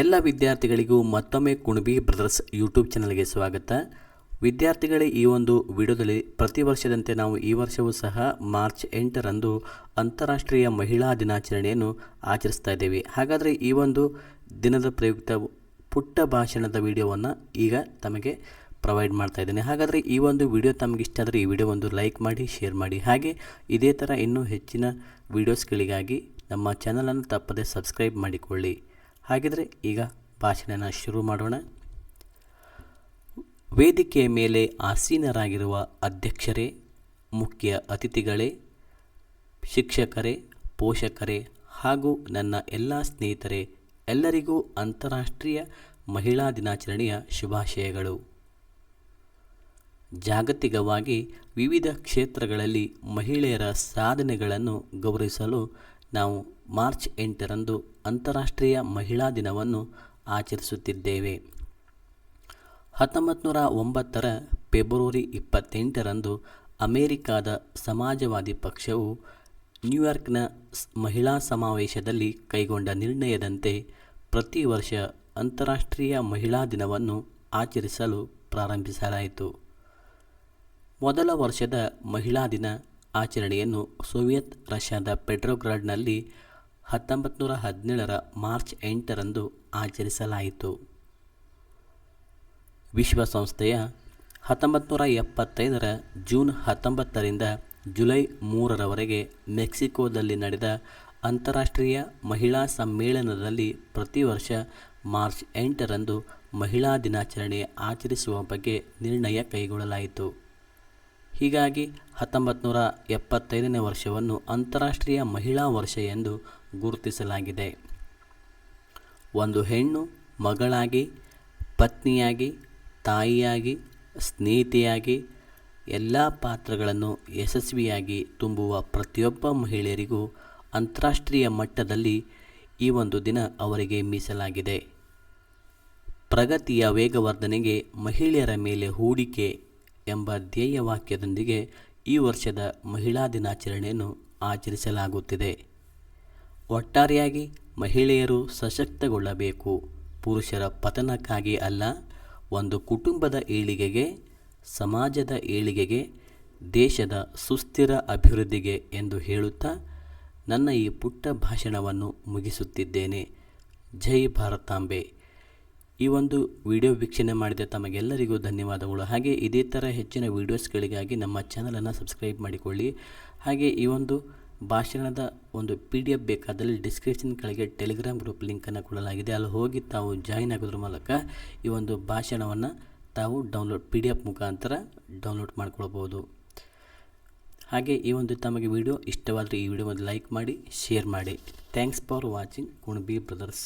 ಎಲ್ಲ ವಿದ್ಯಾರ್ಥಿಗಳಿಗೂ ಮತ್ತೊಮ್ಮೆ ಕುಣಬಿ ಬ್ರದರ್ಸ್ ಯೂಟ್ಯೂಬ್ ಚಾನಲ್ಗೆ ಸ್ವಾಗತ. ವಿದ್ಯಾರ್ಥಿಗಳೇ, ಈ ಒಂದು ವಿಡಿಯೋದಲ್ಲಿ ಪ್ರತಿ ವರ್ಷದಂತೆ ನಾವು ಈ ವರ್ಷವೂ ಸಹ ಮಾರ್ಚ್ ಎಂಟರಂದು ಅಂತಾರಾಷ್ಟ್ರೀಯ ಮಹಿಳಾ ದಿನಾಚರಣೆಯನ್ನು ಆಚರಿಸ್ತಾ ಇದ್ದೇವೆ. ಹಾಗಾದರೆ ಈ ಒಂದು ದಿನದ ಪ್ರಯುಕ್ತ ಪುಟ್ಟ ಭಾಷಣದ ವಿಡಿಯೋವನ್ನು ಈಗ ತಮಗೆ ಪ್ರೊವೈಡ್ ಮಾಡ್ತಾ ಇದ್ದೇನೆ. ಹಾಗಾದರೆ ಈ ಒಂದು ವಿಡಿಯೋ ತಮಗೆ ಇಷ್ಟ ಆದರೆ ಈ ವಿಡಿಯೋ ಒಂದು ಲೈಕ್ ಮಾಡಿ, ಶೇರ್ ಮಾಡಿ. ಹಾಗೆ ಇದೇ ಥರ ಇನ್ನೂ ಹೆಚ್ಚಿನ ವಿಡಿಯೋಸ್ಗಳಿಗಾಗಿ ನಮ್ಮ ಚಾನಲನ್ನು ತಪ್ಪದೆ ಸಬ್ಸ್ಕ್ರೈಬ್ ಮಾಡಿಕೊಳ್ಳಿ. ಹಾಗಿದ್ರೆ ಈಗ ಭಾಷಣನ ಶುರು ಮಾಡೋಣ. ವೇದಿಕೆಯ ಮೇಲೆ ಆಸೀನರಾಗಿರುವ ಅಧ್ಯಕ್ಷರೇ, ಮುಖ್ಯ ಅತಿಥಿಗಳೇ, ಶಿಕ್ಷಕರೇ, ಪೋಷಕರೇ ಹಾಗೂ ನನ್ನ ಎಲ್ಲ ಸ್ನೇಹಿತರೆ, ಎಲ್ಲರಿಗೂ ಅಂತಾರಾಷ್ಟ್ರೀಯ ಮಹಿಳಾ ದಿನಾಚರಣೆಯ ಶುಭಾಶಯಗಳು. ಜಾಗತಿಕವಾಗಿ ವಿವಿಧ ಕ್ಷೇತ್ರಗಳಲ್ಲಿ ಮಹಿಳೆಯರ ಸಾಧನೆಗಳನ್ನು ಗೌರವಿಸಲು ನಾವು ಮಾರ್ಚ್ ಎಂಟರಂದು ಅಂತಾರಾಷ್ಟ್ರೀಯ ಮಹಿಳಾ ದಿನವನ್ನು ಆಚರಿಸುತ್ತಿದ್ದೇವೆ. ಹತ್ತೊಂಬತ್ತು ನೂರ ಒಂಬತ್ತರ ಫೆಬ್ರವರಿ ಇಪ್ಪತ್ತೆಂಟರಂದು ಅಮೆರಿಕಾದ ಸಮಾಜವಾದಿ ಪಕ್ಷವು ನ್ಯೂಯಾರ್ಕ್ನ ಮಹಿಳಾ ಸಮಾವೇಶದಲ್ಲಿ ಕೈಗೊಂಡ ನಿರ್ಣಯದಂತೆ ಪ್ರತಿ ವರ್ಷ ಅಂತಾರಾಷ್ಟ್ರೀಯ ಮಹಿಳಾ ದಿನವನ್ನು ಆಚರಿಸಲು ಪ್ರಾರಂಭಿಸಲಾಯಿತು. ಮೊದಲ ವರ್ಷದ ಮಹಿಳಾ ದಿನ ಆಚರಣೆಯನ್ನು ಸೋವಿಯತ್ ರಷ್ಯಾದ ಪೆಟ್ರೋಗ್ರಾಡ್ನಲ್ಲಿ ಹತ್ತೊಂಬತ್ತು ನೂರ ಹದಿನೇಳರ ಮಾರ್ಚ್ ಎಂಟರಂದು ಆಚರಿಸಲಾಯಿತು. ವಿಶ್ವಸಂಸ್ಥೆಯ ಹತ್ತೊಂಬತ್ತು ನೂರ ಎಪ್ಪತ್ತೈದರ ಜೂನ್ ಹತ್ತೊಂಬತ್ತರಿಂದ ಜುಲೈ ಮೂರರವರೆಗೆ ಮೆಕ್ಸಿಕೋದಲ್ಲಿ ನಡೆದ ಅಂತಾರಾಷ್ಟ್ರೀಯ ಮಹಿಳಾ ಸಮ್ಮೇಳನದಲ್ಲಿ ಪ್ರತಿ ವರ್ಷ ಮಾರ್ಚ್ ಎಂಟರಂದು ಮಹಿಳಾ ದಿನಾಚರಣೆ ಆಚರಿಸುವ ಬಗ್ಗೆ ನಿರ್ಣಯ ಕೈಗೊಳ್ಳಲಾಯಿತು. ಹೀಗಾಗಿ ಹತ್ತೊಂಬತ್ತು ನೂರ ಎಪ್ಪತ್ತೈದನೇ ವರ್ಷವನ್ನು ಅಂತಾರಾಷ್ಟ್ರೀಯ ಮಹಿಳಾ ವರ್ಷ ಎಂದು ಗುರುತಿಸಲಾಗಿದೆ. ಒಂದು ಹೆಣ್ಣು ಮಗಳಾಗಿ, ಪತ್ನಿಯಾಗಿ, ತಾಯಿಯಾಗಿ, ಸ್ನೇಹಿತೆಯಾಗಿ ಎಲ್ಲ ಪಾತ್ರಗಳನ್ನು ಯಶಸ್ವಿಯಾಗಿ ತುಂಬುವ ಪ್ರತಿಯೊಬ್ಬ ಮಹಿಳೆಯರಿಗೂ ಅಂತಾರಾಷ್ಟ್ರೀಯ ಮಟ್ಟದಲ್ಲಿ ಈ ಒಂದು ದಿನ ಅವರಿಗೆ ಮೀಸಲಾಗಿದೆ. ಪ್ರಗತಿಯ ವೇಗವರ್ಧನೆಗೆ ಮಹಿಳೆಯರ ಮೇಲೆ ಹೂಡಿಕೆ ಎಂಬ ಧ್ಯೇಯ ವಾಕ್ಯದೊಂದಿಗೆ ಈ ವರ್ಷದ ಮಹಿಳಾ ದಿನಾಚರಣೆಯನ್ನು ಆಚರಿಸಲಾಗುತ್ತಿದೆ. ಒಟ್ಟಾರೆಯಾಗಿ ಮಹಿಳೆಯರು ಸಶಕ್ತಗೊಳ್ಳಬೇಕು. ಪುರುಷರ ಪತನಕ್ಕಾಗಿ ಅಲ್ಲ, ಒಂದು ಕುಟುಂಬದ ಏಳಿಗೆಗೆ, ಸಮಾಜದ ಏಳಿಗೆಗೆ, ದೇಶದ ಸುಸ್ಥಿರ ಅಭಿವೃದ್ಧಿಗೆ ಎಂದು ಹೇಳುತ್ತಾ ನನ್ನ ಈ ಪುಟ್ಟ ಭಾಷಣವನ್ನು ಮುಗಿಸುತ್ತಿದ್ದೇನೆ. ಜೈ ಭಾರತಾಂಬೆ. ಈ ಒಂದು ವಿಡಿಯೋ ವೀಕ್ಷಣೆ ಮಾಡಿದ ತಮಗೆಲ್ಲರಿಗೂ ಧನ್ಯವಾದಗಳು. ಹಾಗೆ ಇದೇ ಥರ ಹೆಚ್ಚಿನ ವೀಡಿಯೋಸ್ಗಳಿಗಾಗಿ ನಮ್ಮ ಚಾನಲನ್ನು ಸಬ್ಸ್ಕ್ರೈಬ್ ಮಾಡಿಕೊಳ್ಳಿ. ಹಾಗೆ ಈ ಒಂದು ಭಾಷಣದ ಒಂದು ಪಿ ಡಿ ಎಫ್ ಬೇಕಾದಲ್ಲಿ ಡಿಸ್ಕ್ರಿಪ್ಷನ್ ಕೆಳಗೆ ಟೆಲಿಗ್ರಾಮ್ ಗ್ರೂಪ್ ಲಿಂಕನ್ನು ಕೊಡಲಾಗಿದೆ. ಅಲ್ಲಿ ಹೋಗಿ ತಾವು ಜಾಯಿನ್ ಆಗೋದ್ರ ಮೂಲಕ ಈ ಒಂದು ಭಾಷಣವನ್ನು ತಾವು ಡೌನ್ಲೋಡ್ ಪಿ ಡಿ ಎಫ್ ಮುಖಾಂತರ ಡೌನ್ಲೋಡ್ ಮಾಡ್ಕೊಳ್ಬೋದು. ಹಾಗೆ ಈ ಒಂದು ತಮಗೆ ವಿಡಿಯೋ ಇಷ್ಟವಾದರೆ ಈ ವಿಡಿಯೋ ಲೈಕ್ ಮಾಡಿ ಶೇರ್ ಮಾಡಿ. Thanks for watching Kunabi brothers